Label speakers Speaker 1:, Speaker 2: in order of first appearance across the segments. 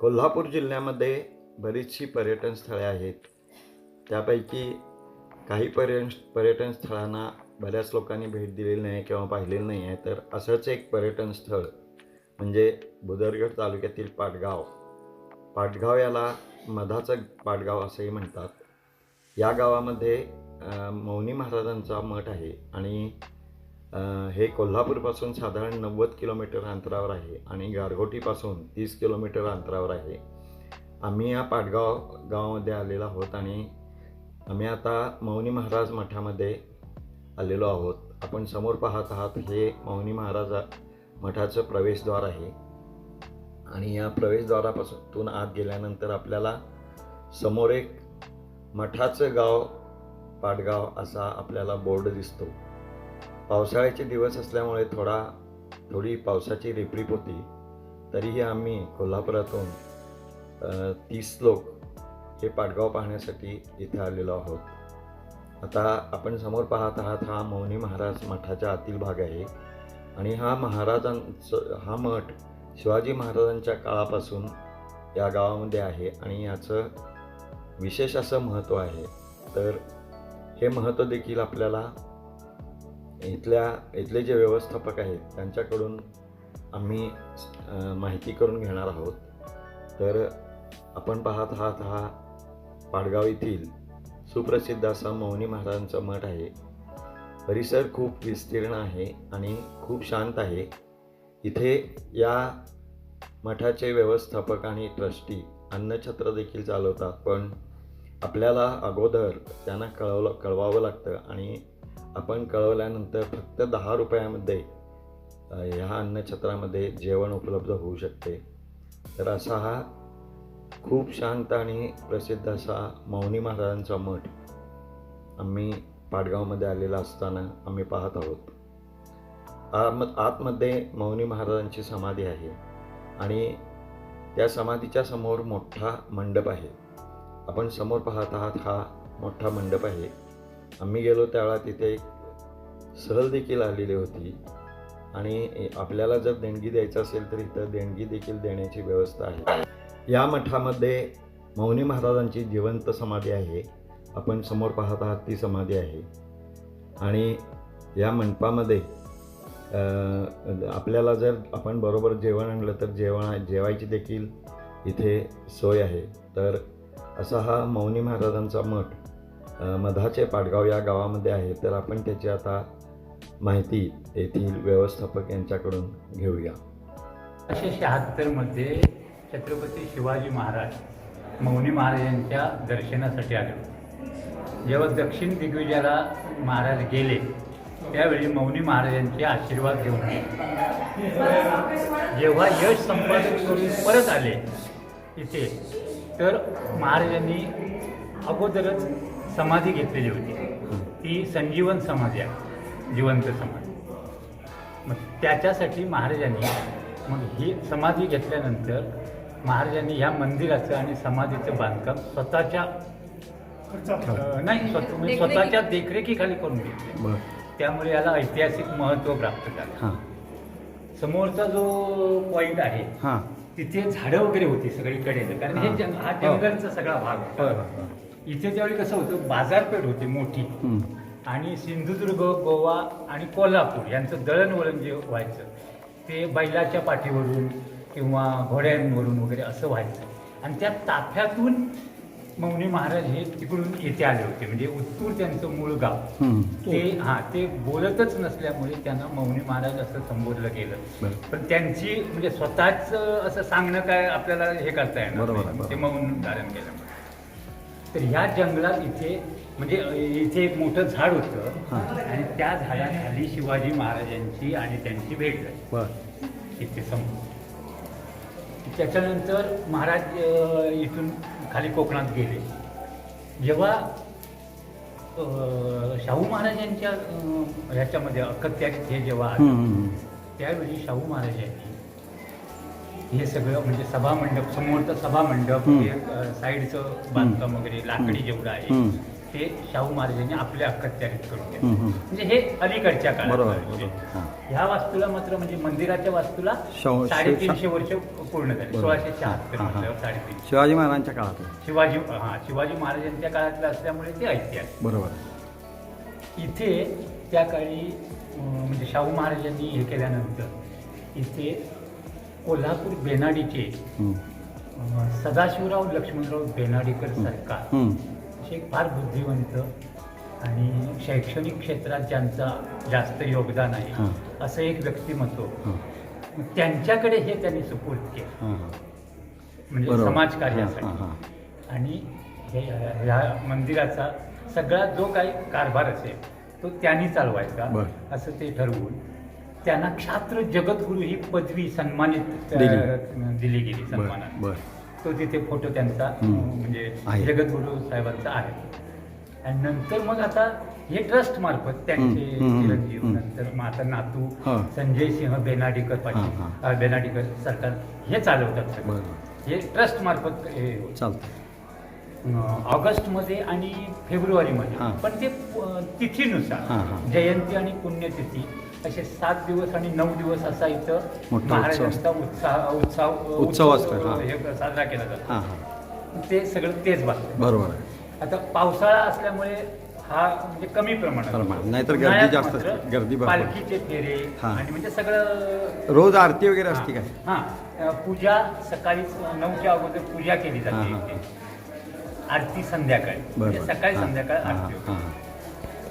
Speaker 1: कोल्हापूर जिल्ह्यामध्ये बरीचशी पर्यटन स्थळे आहेत. त्यापैकी काही पर्यटन पर्यटन स्थळांना बऱ्याच लोकांनी भेट दिलेली नाही किंवा पाहिलेलं नाही आहे. तर असंच एक पर्यटन स्थळ म्हणजे बुदरगड तालुक्यातील पाटगाव. पाटगाव याला मधाचं पाटगाव असंही म्हणतात. या गावामध्ये मौनी महाराजांचा मठ आहे आणि हे कोल्हापूरपासून साधारण नव्वद किलोमीटर अंतरावर आहे आणि गारगोटीपासून तीस किलोमीटर अंतरावर आहे. आम्ही या पाटगाव गावामध्ये आलेलो आहोत आणि आम्ही आता मौनी महाराज मठामध्ये आलेलो आहोत. आपण समोर पाहत आहात हे मौनी महाराज मठाचं प्रवेशद्वार आहे. आणि या प्रवेशद्वारापासून आत गेल्यानंतर आपल्याला समोर एक मठाचं गाव पाटगाव असा आपल्याला बोर्ड दिसतो. पावसाळ्याचे दिवस असल्यामुळे थोडा थोडी पावसाची रिपरिप होती. तरीही आम्ही कोल्हापुरातून तीस लोक हे पाटगाव पाहण्यासाठी इथे आलेलो आहोत. आता आपण समोर पाहत आहात हा मौनी महाराज मठाच्या आतील भाग आहे. आणि हा महाराजांचं हा मठ शिवाजी महाराजांच्या काळापासून या गावामध्ये आहे आणि याचं विशेष असं महत्त्व आहे. तर हे महत्त्व देखील आपल्याला इथल्या इथले जे व्यवस्थापक आहेत त्यांच्याकडून आम्ही माहिती करून घेणार आहोत. तर आपण पाहत आहात हा पाडगाव येथील सुप्रसिद्ध असा मौनी महाराजांचा मठ आहे. परिसर खूप विस्तीर्ण आहे आणि खूप शांत आहे. इथे या मठाचे व्यवस्थापक आणि ट्रस्टी अन्नछत्र देखील चालवतात पण आपल्याला अगोदर त्यांना कळवलं कळवावं लागतं आणि आपण कळवल्यानंतर फक्त दहा रुपयामध्ये ह्या अन्नछत्रामध्ये जेवण उपलब्ध होऊ शकते. तर असा हा खूप शांत आणि प्रसिद्ध असा मौनी महाराजांचा मठ आम्ही पाटगावमध्ये आलेला असताना आम्ही पाहत आहोत. आम आतमध्ये मौनी महाराजांची समाधी आहे आणि त्या समाधीच्या समोर मोठा मंडप आहे. आपण समोर पाहत आहात हा मोठा मंडप आहे. आम्ही गेलो त्यावेळा तिथे एक सहल देखील आलेली होती. आणि आपल्याला जर देणगी द्यायचं असेल तर इथं देणगी देखील देण्याची व्यवस्था आहे. या मठामध्ये मौनी महाराजांची जिवंत समाधी आहे. आपण समोर पाहत आहात ती समाधी आहे. आणि या मंडपामध्ये आपल्याला जर आपण बरोबर जेवण आणलं तर जेवण जेवायची देखील इथे सोय आहे. तर असा हा मौनी महाराजांचा मठ मधाचे पाडगाव या गावामध्ये आहे तर आपण त्याची आता माहिती येथील व्यवस्थापक यांच्याकडून घेऊया.
Speaker 2: अठराशे शहात्तरमध्ये छत्रपती शिवाजी महाराज मौनी महाराजांच्या दर्शनासाठी आले होते. जेव्हा दक्षिण दिग्विजयाला महाराज गेले त्यावेळी मौनी महाराजांचे आशीर्वाद घेऊन जेव्हा यश संपादन करून परत आले इथे तर महाराजांनी अगोदरच समाधी घेतलेली होती. ती संजीवन समाधी आहे. जिवंत समाधी. मग त्याच्यासाठी महाराजांनी मग ही समाधी घेतल्यानंतर महाराजांनी ह्या मंदिराचं आणि समाधीचं बांधकाम स्वतःच्या नाही स्वतः म्हणजे स्वतःच्या देखरेखीखाली करून घेतले. त्यामुळे याला ऐतिहासिक महत्त्व प्राप्त झालं.
Speaker 1: हां.
Speaker 2: समोरचा जो पॉईंट आहे
Speaker 1: हां.
Speaker 2: तिथे झाडं वगैरे होती सगळीकडे. कारण हे. जंग हा
Speaker 1: हो.
Speaker 2: जंगलचा सगळा भाग होता. इथे त्यावेळी कसं होतं बाजारपेठ होती मोठी. आणि सिंधुदुर्ग गोवा आणि कोल्हापूर यांचं दळणवळण जे व्हायचं ते बैलाच्या पाठीवरून किंवा घोड्यांवरून वगैरे असं व्हायचं. आणि त्या ताफ्यातून मौनी महाराज हे तिकडून येथे आले होते. म्हणजे उत्तूर त्यांचं मूळ गाव. ते हां ते बोलतच नसल्यामुळे त्यांना मौनी महाराज असं संबोधलं गेलं. पण त्यांची म्हणजे स्वतःच असं सांगणं काय आपल्याला हे करता येणार. ते मौन धारण केलं तर ह्या जंगलात इथे म्हणजे इथे एक मोठं झाड होतं. आणि त्या झाडाखाली शिवाजी महाराजांची आणि त्यांची भेट झाली. इथे समोर. त्याच्यानंतर महाराज इथून खाली कोकणात गेले. जेव्हा शाहू महाराजांच्या ह्याच्यामध्ये अखत्यात हे जेव्हा त्यावेळी शाहू महाराजांनी हे सगळं म्हणजे सभामंडप समोरचं सभामंडप
Speaker 1: हम्म.
Speaker 2: हे अ, साईडचं बांधकाम वगैरे लाकडी जेवढं आहे ते शाहू महाराजांनी आपल्या अखत्यारीत करून. म्हणजे हे अलीकडच्या काळात
Speaker 1: बरोबर
Speaker 2: ह्या वास्तूला मात्र म्हणजे मंदिराच्या वास्तूला साडेतीनशे वर्ष पूर्ण झाली. सोळाशे शहात्तर. म्हटल्यावर साडेतीनशे.
Speaker 1: शिवाजी महाराजांच्या काळात
Speaker 2: शिवाजी हा शिवाजी महाराजांच्या काळातलं असल्यामुळे ते ऐतिहासिक.
Speaker 1: बरोबर.
Speaker 2: इथे त्या काळी म्हणजे शाहू महाराजांनी हे केल्यानंतर इथे कोल्हापूर बेनाडीचे सदाशिवराव लक्ष्मणराव बेनाडीकर सरकार. असे एक फार बुद्धिवंत आणि शैक्षणिक क्षेत्रात ज्यांचा जास्त योगदान आहे. असं एक व्यक्तिमत्व त्यांच्याकडे हे त्यांनी सुपूर्द केलं. म्हणजे. समाजकार्यासाठी. आणि हे ह्या मंदिराचा सगळा जो काही कारभार असेल तो त्यांनी चालवायचा. असं ते ठरवून त्यांना क्षात्र जगद्गुरु ही पदवी सन्मानित
Speaker 1: दिली.
Speaker 2: गेली सन्मानात तो तिथे फोटो त्यांचा. म्हणजे. जगद्गुरु साहेबांचा आहे आणि नंतर मग आता हे ट्रस्ट मार्फत त्यांचे चिरंजीव. नंतर मग आता नातू. संजय सिंह बेनाडीकर पाटील बेनाडीकर सरकार हे चालवतात सगळं. हे ट्रस्ट मार्फत हे
Speaker 1: चालतं
Speaker 2: अं, ऑगस्टमध्ये आणि फेब्रुवारीमध्ये. पण ते तिथीनुसार. जयंती आणि पुण्यतिथी असे सात दिवस आणि नऊ दिवस असा इथं महाराजांचा उत्साह उत्साह
Speaker 1: उत्सव असतो, हां.
Speaker 2: साजरा केला जातो ते सगळं तेच बघतं
Speaker 1: बरोबर आहे
Speaker 2: आता पावसाळा असल्यामुळे हा म्हणजे कमी प्रमाणात
Speaker 1: प्रमाणात.
Speaker 2: होतो.
Speaker 1: नाहीतर गर्दी जास्त. गर्दी.
Speaker 2: पालखीचे फेरे. आणि म्हणजे सगळं
Speaker 1: रोज आरती वगैरे असते काय
Speaker 2: हां पूजा सकाळीच अं, नऊच्या अगोदर पूजा केली जाते. आरती संध्याकाळी म्हणजे सकाळी संध्याकाळ आरती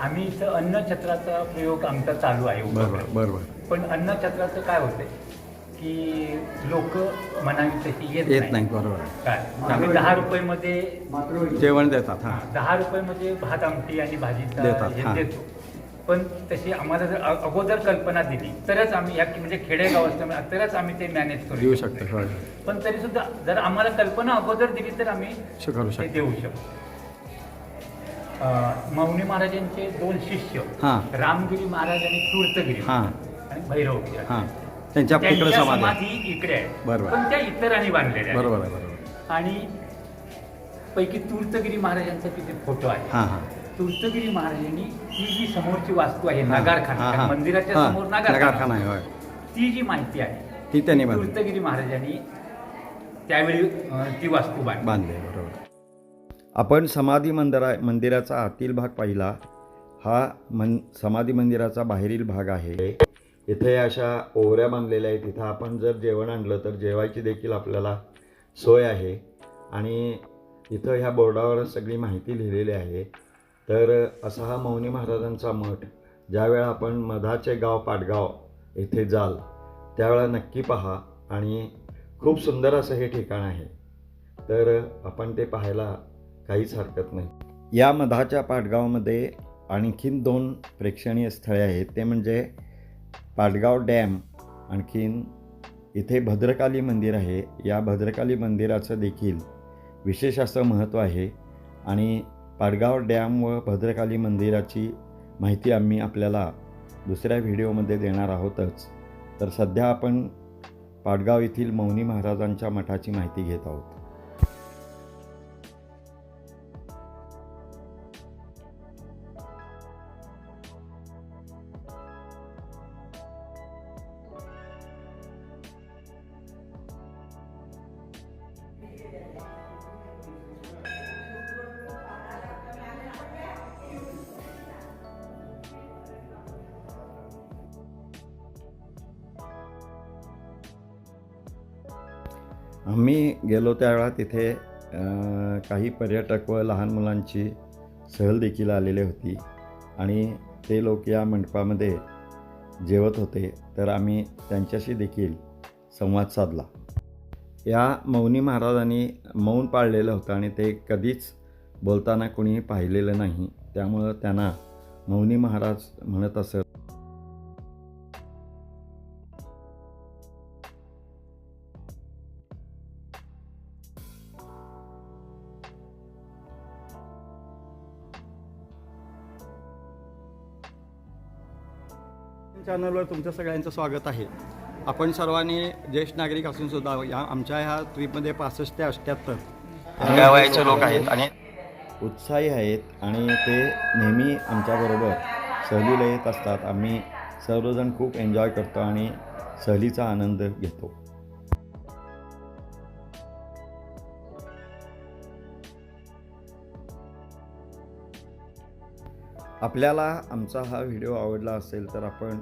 Speaker 2: आम्ही इथं अन्नछत्राचा प्रयोग आमचा चालू आहे
Speaker 1: बरोबर. बरोबर.
Speaker 2: पण अन्नछत्राचं काय होतंय की लोक म्हणावी तशी येत
Speaker 1: येत नाही बरोबर.
Speaker 2: काय? आम्ही दहा रुपये
Speaker 1: जेवण देतात हां.
Speaker 2: दहा रुपये मध्ये भात आमटी आणि भाजीचा
Speaker 1: देतात,
Speaker 2: हे
Speaker 1: हां.
Speaker 2: देतो. पण तशी आम्हाला जर अ- अगोदर कल्पना दिली तरच आम्ही या म्हणजे खेडेगाव असल्यामुळे तरच आम्ही ते मॅनेज करू
Speaker 1: देऊ
Speaker 2: शकतो.
Speaker 1: शकतो होय
Speaker 2: पण तरी सुद्धा जर आम्हाला कल्पना अगोदर दिली तर आम्ही
Speaker 1: शे करू
Speaker 2: ते
Speaker 1: शकतो
Speaker 2: देऊ शकतो. मौनी महाराजांचे दोन शिष्य
Speaker 1: हां.
Speaker 2: रामगिरी महाराज आणि तूर्तगिरी
Speaker 1: हां.
Speaker 2: आणि भैरवगिरी
Speaker 1: हां. त्यांच्या समाधी आहे.
Speaker 2: इकडे आहे.
Speaker 1: बरोबर.
Speaker 2: पण त्या इतरांनी बांधलेल्या आहेत.
Speaker 1: बरोबर आहे बरोबर
Speaker 2: आणि पैकी तूर्तगिरी महाराजांचा तिथे फोटो आहे.
Speaker 1: हां हां.
Speaker 2: तूर्तगिरी महाराजांनी ही जी समोरची वास्तू आहे
Speaker 1: हां,
Speaker 2: नगारखाना
Speaker 1: हां.
Speaker 2: मंदिराच्या
Speaker 1: हां,
Speaker 2: समोर
Speaker 1: नगारखाना. आहे होय.
Speaker 2: ती जी माहिती आहे
Speaker 1: ती त्यांनी बांधली.
Speaker 2: तूर्तगिरी महाराजांनी त्यावेळी अं, ती वास्तू बांधली.
Speaker 1: बांधले बरोबर. आपण समाधी मंदिरा मंदिराचा आतील भाग पाहिला. हा मन समाधी मंदिराचा बाहेरील भाग आहे. इथे अशा ओवऱ्या बांधलेल्या आहेत. तिथं आपण जर जेवण आणलं तर जेवायची देखील आपल्याला सोय आहे. आणि इथं ह्या बोर्डावर सगळी माहिती लिहिलेली आहे. तर असा हा मौनी महाराजांचा मठ ज्यावेळा आपण मधाचे गाव पाटगाव येथे जाल त्यावेळा नक्की पहा आणि खूप सुंदर असं हे ठिकाण आहे. तर आपण ते पाहायला काहीच हरकत नाही. या मधाच्या पाटगावमध्ये आणखीन दोन प्रेक्षणीय स्थळे आहेत. ते म्हणजे पाटगाव डॅम आणखीन इथे भद्रकाली मंदिर आहे. या भद्रकाली मंदिराचं देखील विशेष असं महत्त्व आहे आणि पाडगाव डॅम व भद्रकाली मंदिराची माहिती आम्ही आपल्याला दुसऱ्या व्हिडिओमध्ये देणार आहोतच. तर सध्या आपण पाडगाव येथील मौनी महाराजांच्या मठाची माहिती घेत आहोत. आम्ही गेलो त्यावेळा तिथे काही पर्यटक व लहान मुलांची सहल देखील आलेली होती. आणि ते लोक या मंडपामध्ये जेवत होते. तर आम्ही त्यांच्याशी देखील संवाद साधला. या मौनी महाराजांनी मौन पाळलेलं होतं आणि ते कधीच बोलताना कोणीही पाहिलेलं नाही. त्यामुळं त्यांना मौनी महाराज म्हणत असत. चॅनलवर तुमचं सगळ्यांचं स्वागत आहे. आपण सर्वांनी ज्येष्ठ नागरिक असून सुद्धा या आमच्या ह्या ट्रीपमध्ये पासष्ट ते अठ्ठ्याहत्तर वयाचे लोक आहेत आणि उत्साही आहेत आणि ते नेहमी आमच्याबरोबर सहलीला येत असतात. आम्ही सर्वजण खूप एन्जॉय करतो आणि सहलीचा आनंद घेतो. आपल्याला आमचा हा व्हिडिओ आवडला असेल तर आपण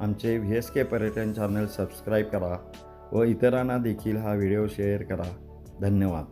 Speaker 1: आमचे व्ही एस के पर्यटन चॅनल सबस्क्राईब करा व इतरांना देखील हा व्हिडिओ शेअर करा. धन्यवाद.